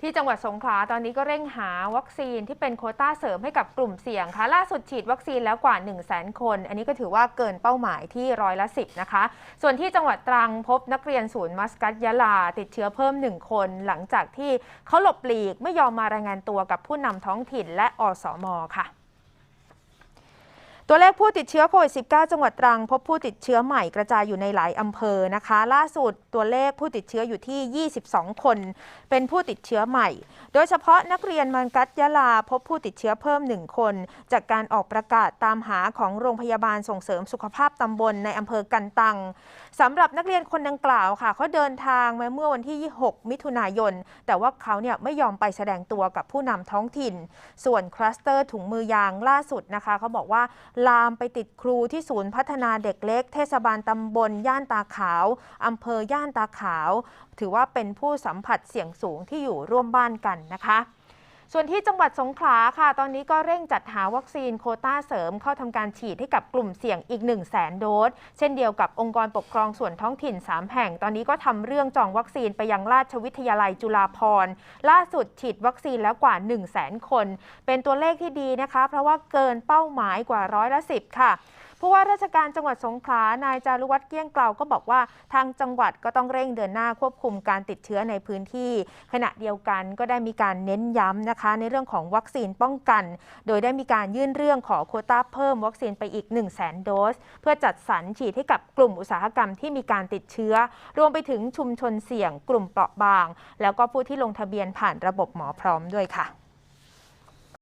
ที่จังหวัดสงขลาตอนนี้ก็เร่งหาวัคซีนที่เป็นโคต้าเสริมให้กับกลุ่มเสี่ยงค่ะ ล่าสุดฉีดวัคซีนแล้วกว่า 1 0 0 0 0แคน อันนี้ก็ถือว่าเกินเป้าหมายที่ร้อยละสินะคะ ส่วนที่จังหวัดตรังพบนักเรียนศูนย์มัสกัตยะลา ติดเชื้อเพิ่ม 1 คน หลังจากที่เขาหลบหลีกไม่ยอมมารายงานตัวกับผู้นำท้องถิ่นและอสมค่ะ ตัวเลขผู้ติดเชื้อโควิด -19 จังหวัดตรัง พบผู้ติดเชื้อใหม่กระจายอยู่ในหลายอำเภอนะคะ ล่าสุดตัวเลขผู้ติดเชื้ออยู่ที่ 22 คน เป็นผู้ติดเชื้อใหม่ โดยเฉพาะนักเรียนมันกัตยะลา พบผู้ติดเชื้อเพิ่ม 1 คน จากการออกประกาศตามหาของโรงพยาบาลส่งเสริมสุขภาพตำบลในอำเภอกันตังสำหรับนักเรียนคนดังกล่าวค่ะเขาเดินทางมาเมื่อวันที่6มิถุนายน แต่ว่าเขาเนี่ยไม่ยอมไปแสดงตัวกับผู้นำท้องถิ่น ส่วนคลัสเตอร์ถุงมือยางล่าสุดนะคะเขาบอกว่าลามไปติดครูที่ศูนย์พัฒนาเด็กเล็ก เทศบาลตำบลย่านตาขาวอำเภอย่านตาขาว ถือว่าเป็นผู้สัมผัสเสี่ยงสูงที่อยู่ร่วมบ้านกันนะคะ ส่วนที่จังหวัดสงขลาค่ะ ตอนนี้ก็เร่งจัดหาวัคซีนโคต้าเสริมเข้าทำการฉีดให้กับกลุ่มเสี่ยงอีก 1 0 0 0 0แสนโดส เช่นเดียวกับองค์กรปกครองส่วนท้องถิ่น 3 แห่ง ตอนนี้ก็ทำเรื่องจองวัคซีนไปยังราชวิทยาลัยจุฬาภรณ์ล่าสุดฉีดวัคซีนแล้วกว่า 1 0 0 0 0แสนคน เป็นตัวเลขที่ดีนะคะ เพราะว่าเกินเป้าหมายกว่าร้อยละสิบค่ะ ผู้ว่าราชการจังหวัดสงขลานายจารุวัฒน์เกี้ยงเกลาก็บอกว่าทางจังหวัดก็ต้องเร่งเดินหน้าควบคุมการติดเชื้อในพื้นที่ ขณะเดียวกันก็ได้มีการเน้นย้ำนะคะ ในเรื่องของวัคซีนป้องกัน โดยได้มีการยื่นเรื่องขอโคต้าเพิ่มวัคซีนไปอีก 1 0 0 0 0แสนโดส เพื่อจัดสรรฉีดให้กับกลุ่มอุตสาหกรรมที่มีการติดเชื้อ รวมไปถึงชุมชนเสี่ยงกลุ่มเปราะบาง แล้วก็ผู้ที่ลงทะเบียนผ่านระบบหมอพร้อมด้วยค่ะ